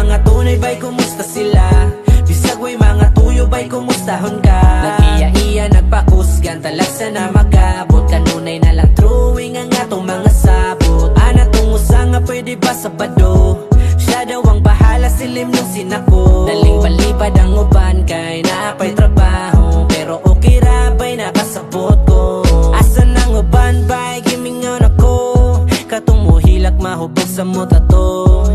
Mga tunay ba'y kumusta sila? Bisagway mga tuyo ba'y kumustahon ka? Nag-iya-iya, nagpakusgan, talagsa na magabot Kanunay na lang drawing ang atong mga sabot Ana tungusa nga pwede ba sabado? Siya daw ang bahala silim ng sinako Daling palipad ang uban kay naapay trabaho Pero okay ra ba'y nakasabot ko? Asan ang uban ba'y gimingon ako? Katumuhilak mahubog sa mutato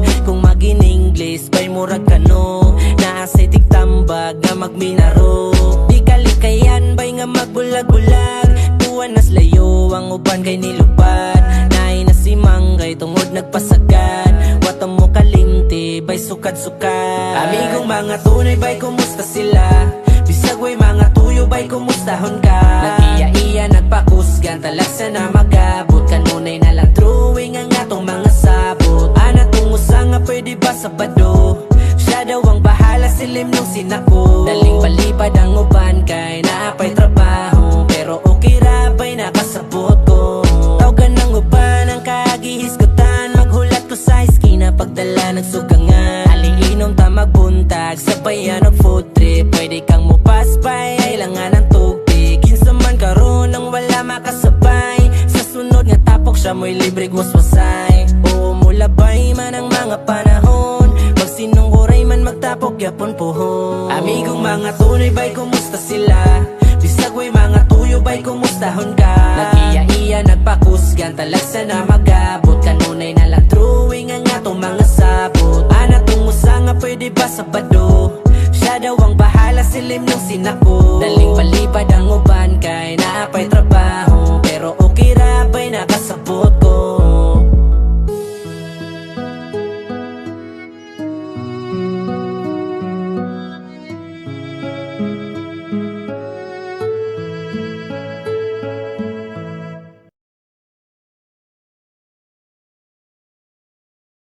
magin English ba'y murag kano. Naasay tigtambag nga magminaro. Di kalikayan ba'y nga magbulag-bulag. Tuwan nas layo ang uban kay nilupad. Naay na si Manggay tungod nagpasagad. Wata mo kalimti ba'y sukad-sukad. Amigong mga tunay ba'y kumusta sila? Bisag way mga tuyo ba'y kumustahon ka? Nag-iya-iya silim nung sinako. Daling balipad ang uban kay naapay trabaho. Pero okay ra ba'y nakasabot ko? Tawgan ng uban ang kagihisgutan Maghulat ko sa iskina pagdala ng sugangan. Aling inom ta magbuntag Sabayan ng food trip. Pwede kang mupaspay Kailangan ng tubig. Kinsa man karon nang wala makasabay. Sa sunod nga tapok siya mo'y libre guswasay. Oo mulabay man ang mga panahon. Pag magtapok yapon puhon Amigong mga tunay ba'y kumusta sila? Bisag way mga tuyo ba'y kumustahon ka? Nag-iya-iya nagpakusgan Talagsa na magabot. Kanunay na lang drawing ang atong mga sabot. Ana tungusa nga pwede ba sabado Siya daw ang bahala silim nung sinako. Daling palipad ang uban kay naapay trabaho